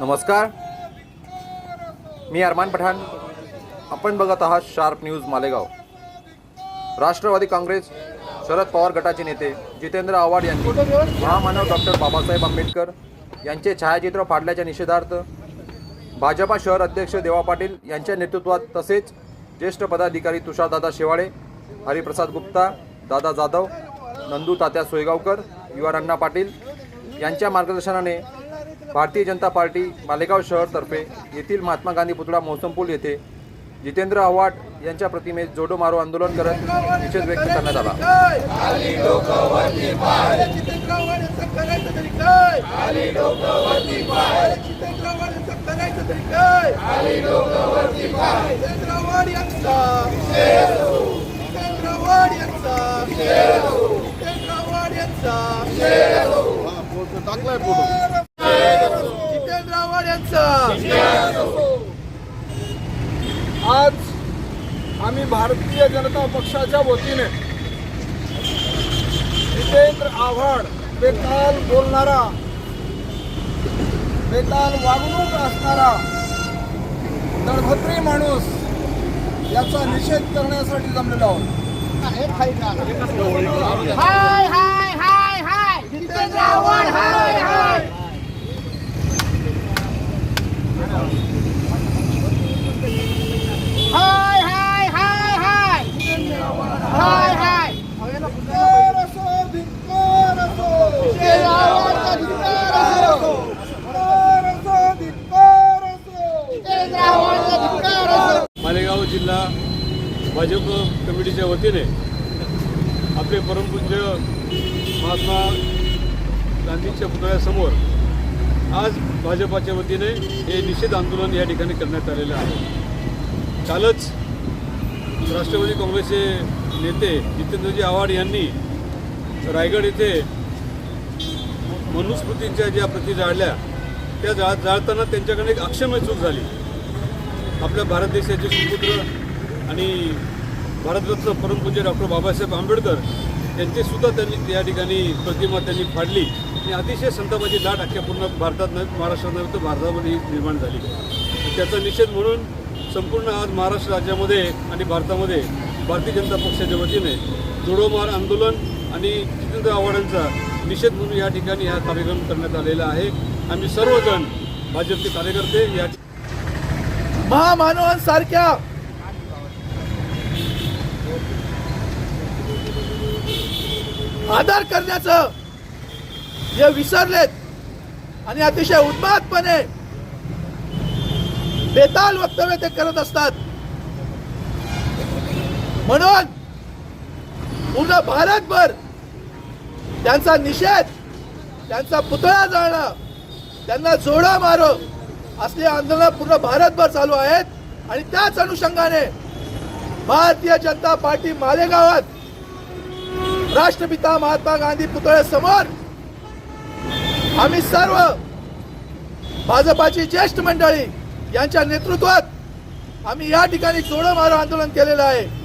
नमस्कार. मी अरमान पठाण. आपण बघत आहात शार्प न्यूज मालेगाव. राष्ट्रवादी काँग्रेस शरद पवार गटाचे नेते जितेंद्र आव्हाड यांनी महामानव डॉक्टर बाबासाहेब आंबेडकर यांचे छायाचित्र फाडल्याच्या निषेधार्थ भाजपा शहर अध्यक्ष देवा पाटील यांच्या नेतृत्वात तसेच ज्येष्ठ पदाधिकारी तुषारदादा शेवाळे हरिप्रसाद गुप्ता दादा जाधव नंदू तात्या सोयगावकर युवा अण्णा पाटील यांच्या मार्गदर्शनाने भारतीय जनता पार्टी मालेगाव शहरतर्फे येथील महात्मा गांधी पुतळा मौसम पूल येथे जितेंद्र आव्हाड यांच्या प्रतिमेत जोडो मारो आंदोलन करत निषेध व्यक्त करण्यात आला. टाकलाय फोटो यांचा आज आम्ही भारतीय जनता पक्षाच्या वतीने जितेंद्र आव्हाड बेताल बोलणारा बेताल वागणूक असणारा दळभद्री माणूस याचा निषेध करण्यासाठी जमलेलो आहोत. हाय हाय हाय हाय. जितेंद्र आव्हाड मालेगाव जिल्हा भाजप कमिटीच्या वतीने आपले परमपूज्य महात्मा गांधींच्या पुतळ्यासमोर आज भाजपाच्या वतीने हे निषेध आंदोलन या ठिकाणी करण्यात आलेलं आहे. कालच राष्ट्रवादी काँग्रेसचे नेते जितेंद्रजी आव्हाड यांनी रायगड येथे मनुस्मृतींच्या ज्या प्रती जाळल्या त्या जाळ जाळताना त्यांच्याकडे एक अक्षम्य चूक झाली. आपल्या भारत देशाचे सुपुत्र आणि भारतरत्न परमपूज्य डॉक्टर बाबासाहेब आंबेडकर यांची सुद्धा त्यांनी या ठिकाणी प्रतिमा त्यांनी फाडली. आणि अतिशय संतापाची लाट अख्ख्या पूर्ण भारतात नव्हे महाराष्ट्रात नव्हे तर भारतामध्ये निर्माण झाली. त्याचा निषेध म्हणून संपूर्ण आज महाराष्ट्र राज्यामध्ये आणि भारतामध्ये भारतीय जनता पक्षाच्या वतीने जोडोमार आंदोलन आणि जितेंद्र आव्हाडांचा निषेध म्हणून या ठिकाणी हा कार्यक्रम करण्यात आलेला आहे. आम्ही सर्वजण भाजपचे कार्यकर्ते या महामानवांसारख्या आदर करण्याचं जे विसरलेत आणि अतिशय उन्मादपणे बेताल वक्तव्य ते करत असतात. म्हणून पूर्ण भारतभर त्यांचा निषेध त्यांचा पुतळा जाळणं त्यांना जोडा मारो असली आंदोलन पूर्ण भारतभर चालू आहेत. आणि त्याच अनुषंगाने भारतीय जनता पार्टी मालेगावात राष्ट्रपिता महात्मा गांधी पुतळ्यासमोर आम्ही सर्व भाजपाची ज्येष्ठ मंडळी यांच्या नेतृत्वात आम्ही या ठिकाणी जोडं मारो आंदोलन केलेलं आहे.